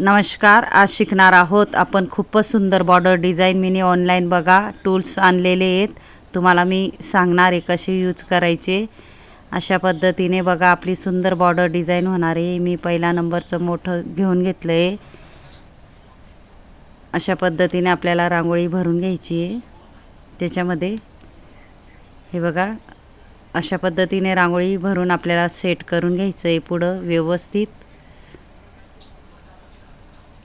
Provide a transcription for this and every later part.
नमस्कार आज शिकणार आहोत. आपण खूपच सुंदर बॉर्डर डिझाईन मी ऑनलाईन बघा. टूल्स आणलेले आहेत. तुम्हाला मी सांगणार आहे कसे यूज करायचे. अशा पद्धतीने बघा आपली सुंदर बॉर्डर डिझाईन होणार आहे. मी पहिल्या नंबरचं मोठं घेऊन घेतलं आहे अशा पद्धतीने आपल्याला रांगोळी भरून घ्यायची आहे. त्याच्यामध्ये हे बघा अशा पद्धतीने रांगोळी भरून आपल्याला सेट करून घ्यायचं आहे पुढं व्यवस्थित.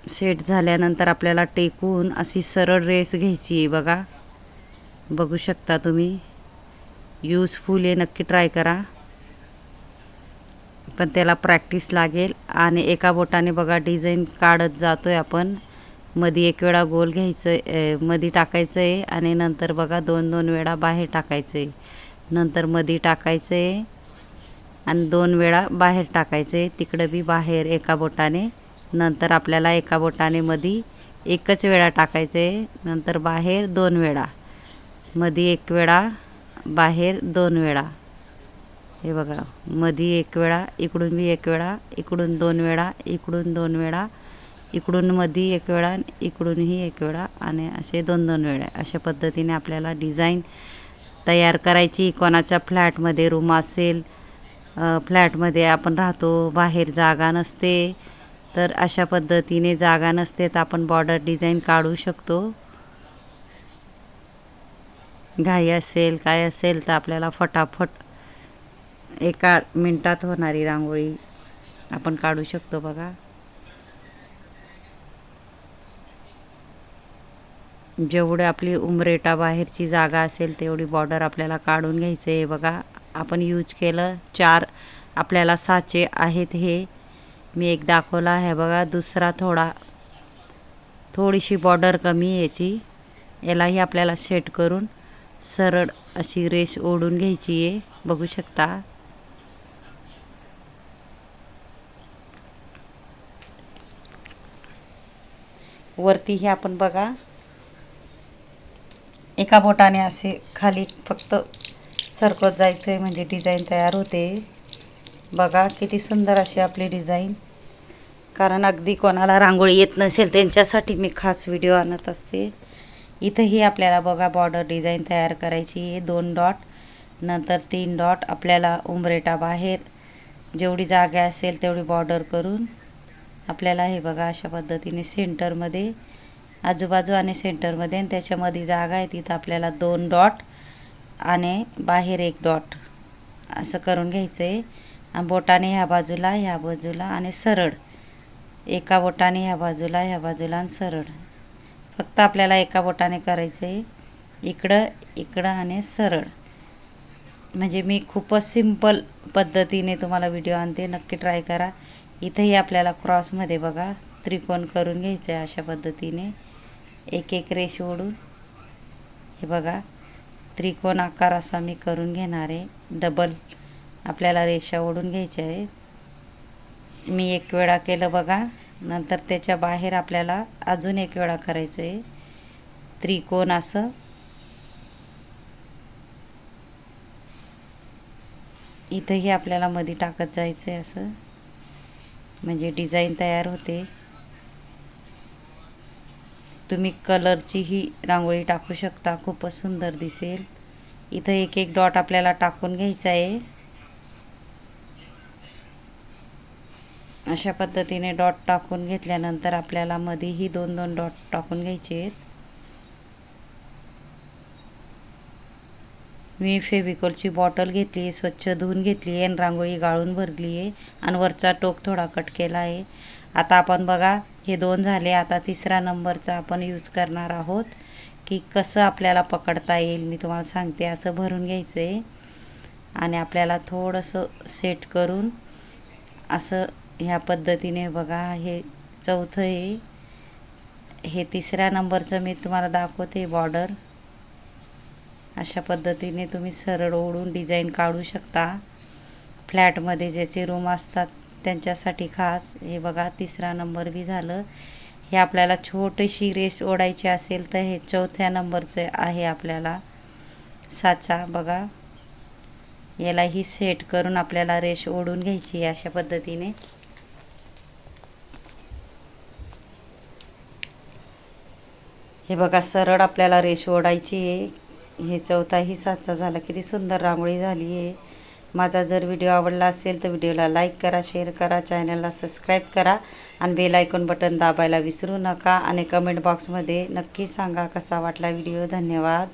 सेट झाल्यानंतर आपल्याला टेकून अशी सरळ रेस घ्यायची आहे बघा. बघू शकता तुम्ही. यूजफुल आहे नक्की ट्राय करा. पण त्याला प्रॅक्टिस लागेल. आणि एका बोटाने बघा डिझाईन काढत जातो आहे आपण. मध्ये एक वेळा गोल घ्यायचं आहे मध्ये टाकायचं आहे. आणि नंतर बघा दोन दोन वेळा बाहेर टाकायचं आहे. नंतर मध्ये टाकायचं आहे. आणि दोन वेळा बाहेर टाकायचं आहे. तिकडं बी बाहेर एका बोटाने. नंतर आपल्याला एका बोटाने मध्ये एकच वेळा टाकायचे नंतर बाहेर दोन वेळा. मध्ये एक वेळा बाहेर दोन वेळा. हे बघा मध्ये एक वेळा इकडून बी एक वेळा इकडून दोन वेळा इकडून दोन वेळा इकडून मध्ये एक वेळा इकडूनही एक वेळा आणि असे दोन दोन वेळा. अशा पद्धतीने आपल्याला डिझाईन तयार करायची. कोणाच्या फ्लॅटमध्ये रूम असेल फ्लॅटमध्ये आपण राहतो बाहेर जागा नसते तर अशा पद्धतीने जागा नसते तर आपण बॉर्डर डिझाईन काढू शकतो. घाई असेल काय असेल तर आपल्याला फटाफट एका मिनटात होणारी रांगोळी आपण काढू शकतो बघा. जेवढे आपली उमरेटा बाहेरची जागा असेल तेवढी बॉर्डर आपल्याला काढून घ्यायचं आहे बघा आपण यूज केलं चार आपल्याला साचे आहेत हे. मी एक दाखवला आहे बघा दुसरा थोडा थोडीशी बॉर्डर कमी याची. यालाही आपल्याला सेट करून सरळ अशी रेष ओढून घ्यायची आहे. बघू शकता. वरती हे आपण बघा. एका बोटाने असे खाली फक्त सरकत जायचं आहे म्हणजे डिझाईन तयार होते. बघा किती सुंदर अशी आपली डिझाईन कारण अगदी कोणाला रांगोळी येत नसेल त्यांच्यासाठी मी खास व्हिडिओ आणत असते. इथंही आपल्याला बघा बॉर्डर डिझाईन तयार करायची आहे. दोन डॉट नंतर तीन डॉट आपल्याला उंबरेटा बाहेर. जेवढी जागा असेल तेवढी बॉर्डर करून आपल्याला हे बघा अशा पद्धतीने सेंटरमध्ये आजूबाजू आणि सेंटरमध्ये आणि त्याच्यामध्ये जागा आहे. तिथं आपल्याला दोन डॉट आणि बाहेर एक डॉट असं करून घ्यायचं आहे आणि बोटाने ह्या बाजूला ह्या बाजूला आणि सरळ. एका बोटाने ह्या बाजूला ह्या बाजूला आणि सरळ. फक्त आपल्याला एका बोटाने करायचं आहे इकडं इकडं आणि सरळ. म्हणजे मी खूपच सिंपल पद्धतीने तुम्हाला व्हिडिओ आणते. नक्की ट्राय करा. इथंही आपल्याला क्रॉसमध्ये बघा त्रिकोण करून घ्यायचं आहे अशा पद्धतीने. एक एक रेष ओढून. हे बघा त्रिकोण आकार असा मी करून घेणार. आहे डबल आपल्याला रेषा ओढून घ्यायच्या आहेत. मी एक वेळा केलं बघा. नंतर त्याच्या बाहेर आपल्याला अजून एक वेळा करायचं आहे त्रिकोण असं. इथंही आपल्याला मध्ये टाकत जायचं आहे असं. म्हणजे डिझाईन तयार होते. तुम्ही कलरची ही रांगोळी टाकू शकता. खूपच सुंदर दिसेल. इथं एक एक डॉट आपल्याला टाकून घ्यायचा आहे अशा पद्धतीने डॉट टाकून घेतल्यानंतर आपल्याला मध्येही दोन दोन डॉट टाकून घ्यायचे आहेत. मी फेविकॉलची बॉटल घेतली आहे स्वच्छ धुवून घेतली आहे आणि रांगोळी गाळून भरली आहे आणि वरचा टोक थोडा कट केला आहे. आता आपण बघा हे दोन झाले. आता तिसरा नंबरचा आपण यूज करणार आहोत की कसं आपल्याला पकडता येईल. मी तुम्हाला सांगते असं भरून घ्यायचं आहे आणि आपल्याला थोडंसं सेट करून असं ह्या पद्धतीने बघा हे चौथं आहे. हे तिसऱ्या नंबरचं मी तुम्हाला दाखवते बॉर्डर अशा पद्धतीने तुम्ही सरळ ओढून डिझाईन काढू शकता. फ्लॅटमध्ये ज्याचे रूम असतात त्यांच्यासाठी खास. हे बघा तिसरा नंबर बी झालं. हे आपल्याला छोटीशी रेस ओढायची असेल तर हे चौथ्या नंबरचं आहे आपल्याला. साचा बघा. यालाही सेट करून आपल्याला रेश ओढून घ्यायची अशा पद्धतीने. हे बघा सरळ आपल्याला रेष ओढायची आहे. हे चौथा साचा झाला. किती सुंदर रांगोळी झाली आहे. माझा जर व्हिडिओ आवडला असेल तर व्हिडिओला लाईक करा शेअर करा चॅनलला सबस्क्राईब करा आणि बेल आयकॉन बटन दाबायला विसरू नका. आणि कमेंट बॉक्समध्ये नक्की सांगा कसा वाटला व्हिडिओ. धन्यवाद.